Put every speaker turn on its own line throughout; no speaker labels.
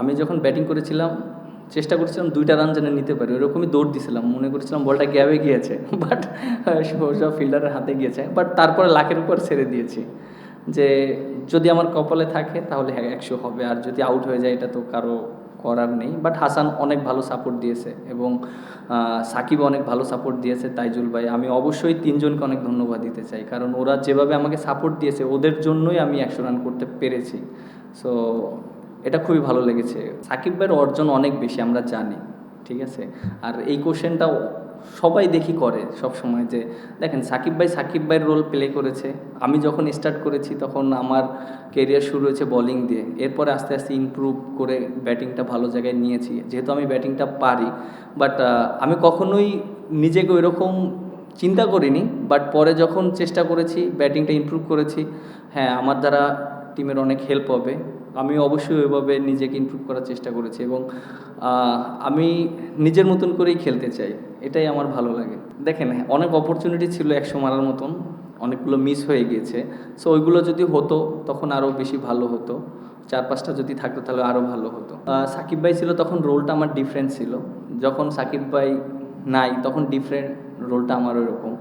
আমি যখন ব্যাটিং করেছিলাম, চেষ্টা করেছিলাম দুইটা রান যেন নিতে পারি। ওরকমই দৌড় দিছিলাম। মনে করেছিলাম বলটা গ্যাবে গিয়েছে বাট সোজা ফিল্ডারের হাতে গিয়েছে। বাট তারপরে লাখের উপর ছেড়ে দিয়েছি যে, যদি আমার কপালে থাকে তাহলে হ্যাঁ একশো হবে। আর যদি আউট হয়ে যায় এটা তো কারও করার নেই। বাট হাসান অনেক ভালো সাপোর্ট দিয়েছে এবং সাকিব অনেক ভালো সাপোর্ট দিয়েছে তাইজুল ভাই। আমি অবশ্যই তিনজনকে অনেক ধন্যবাদ দিতে চাই। কারণ ওরা যেভাবে আমাকে সাপোর্ট দিয়েছে, ওদের জন্যই আমি একশো রান করতে পেরেছি। সো এটা খুবই ভালো লেগেছে। সাকিব ভাইয়ের অর্জন অনেক বেশি, আমরা জানি, ঠিক আছে? আর এই কোশ্চেনটা সবাই দেখি করে সব সময় যে, দেখেন, সাকিব ভাই সাকিব ভাইয়ের রোল প্লে করেছে। আমি যখন স্টার্ট করেছি, তখন আমার কেরিয়ার শুরু হয়েছে বোলিং দিয়ে। এরপরে আস্তে আস্তে ইমপ্রুভ করে ব্যাটিংটা ভালো জায়গায় নিয়েছি। যেহেতু আমি ব্যাটিংটা পারি বাট আমি কখনোই নিজেকে ওইরকম চিন্তা করিনি বাট পরে যখন চেষ্টা করেছি ব্যাটিংটা ইমপ্রুভ করেছি হ্যাঁ আমার দ্বারা টিমের অনেক হেল্প হবে। আমি অবশ্যই ওইভাবে নিজেকে ইমপ্রুভ করার চেষ্টা করেছি এবং আমি নিজের মতন করেই খেলতে চাই, এটাই আমার ভালো লাগে। দেখেন, অনেক অপরচুনিটি ছিল একশো মারার মতন, অনেকগুলো মিস হয়ে গিয়েছে সো ওইগুলো যদি হতো, তখন আরও বেশি ভালো হতো চার পাঁচটা যদি থাকতো, তাহলে আরও ভালো হতো। সাকিব ভাই ছিল, তখন রোলটা আমার ডিফারেন্ট ছিল। যখন সাকিব ভাই নাই, তখন ডিফারেন্ট রোলটা আমার ওরকম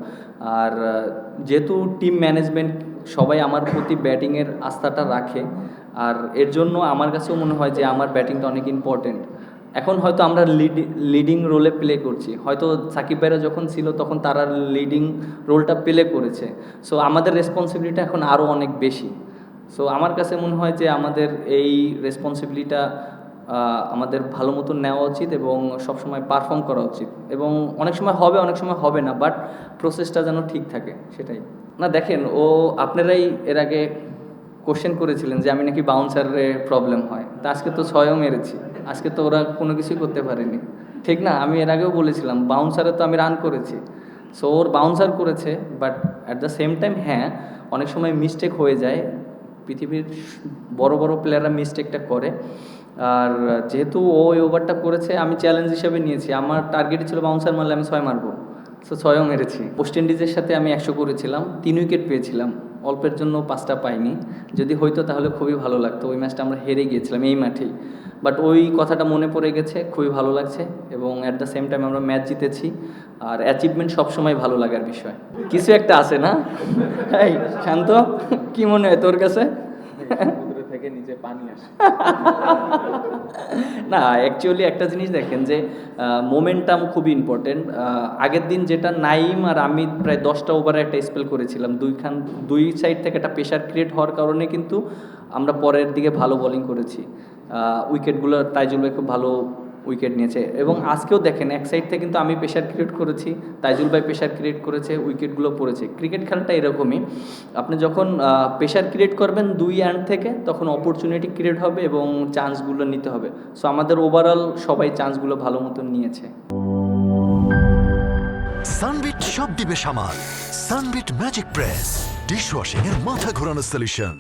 আর যেহেতু টিম ম্যানেজমেন্ট সবাই আমার প্রতি ব্যাটিংয়ের আস্থাটা রাখে আর এর জন্য আমার কাছেও মনে হয় যে আমার ব্যাটিংটা অনেক ইম্পর্টেন্ট এখন হয়তো আমরা লিড লিডিং রোলে প্লে করছি। হয়তো সাকিব ভাইরা যখন ছিল তখন তারা লিডিং রোলটা প্লে করেছে। সো আমাদের রেসপন্সিবিলিটি এখন আরও অনেক বেশি। সো আমার কাছে মনে হয় যে আমাদের এই রেসপন্সিবিলিটা আমাদের ভালো মতন নেওয়া উচিত এবং সবসময় পারফর্ম করা উচিত। এবং অনেক সময় হবে, অনেক সময় হবে না বাট প্রসেসটা যেন ঠিক থাকে, সেটাই। না, দেখেন, ও আপনারাই এর আগে কোশ্চেন করেছিলেন যে আমি নাকি বাউন্সারে প্রবলেম হয়। তা আজকে তো ছয়ও মেরেছি। আজকে তো ওরা কোনো কিছুই করতে পারেনি। ঠিক না? আমি এর আগেও বলেছিলাম বাউন্সারে তো আমি রান করেছি। সো ওর বাউন্সার করেছে but at the same time হ্যাঁ অনেক সময় মিস্টেক হয়ে যায়। পৃথিবীর বড় বড় প্লেয়াররা মিস্টেকটা করে। আর যেহেতু ও ওই ওভারটা করেছে, আমি চ্যালেঞ্জ হিসেবে নিয়েছি। আমার টার্গেট ছিল বাউন্সার মারলে আমি ছয় মারবো। সো ছয়ও মেরেছি ওয়েস্ট ইন্ডিজের সাথে আমি একশো করেছিলাম, তিন উইকেট পেয়েছিলাম। অল্পের জন্য পাঁচটা পাইনি। যদি হইতো তাহলে খুবই ভালো লাগতো। ওই ম্যাচটা আমরা হেরে গিয়েছিলাম এই মাঠেই। বাট ওই কথাটা মনে পড়ে গেছে, খুবই ভালো লাগছে এবং অ্যাট দ্য সেম টাইম আমরা ম্যাচ জিতেছি। আর অ্যাচিভমেন্ট সবসময় ভালো লাগার বিষয়। কিছু একটা আছে না? শান্ত, কি মনে হয় তোর কাছে?
থেকে নিজে পানি আসে।
না অ্যাকচুয়ালি একটা জিনিস দেখেন যে মোমেন্টাম খুবই ইম্পর্টেন্ট আগের দিন যেটা নাইম আর আমি প্রায় দশটা ওভারে একটা স্পেল করেছিলাম। দুইখান, দুই সাইড থেকে একটা প্রেশার ক্রিয়েট হওয়ার কারণে কিন্তু আমরা পরের দিকে ভালো বলিং করেছি। উইকেটগুলো তাইজুল ভাই খুব ভালো উইকেট নিয়েছে। এবং আজকেও দেখেন, এক সাইড থেকে কিন্তু আমি প্রেশার ক্রিয়েট করেছি, তাইজুল ভাই প্রেশার ক্রিয়েট করেছে উইকেটগুলো পড়েছে। ক্রিকেট খেলাটা এরকমই। আপনি যখন প্রেশার ক্রিয়েট করবেন দুই অ্যান্ড থেকে, তখন অপরচুনিটি ক্রিয়েট হবে এবং চান্সগুলো নিতে হবে। সো আমাদের ওভারঅল সবাই চান্সগুলো ভালো মতন নিয়েছে।
সানবিট সব দিবে সামাল। সানবিট ম্যাজিক প্রেস ডিশওয়াশিং এর মাথা ঘোরানো সলিউশন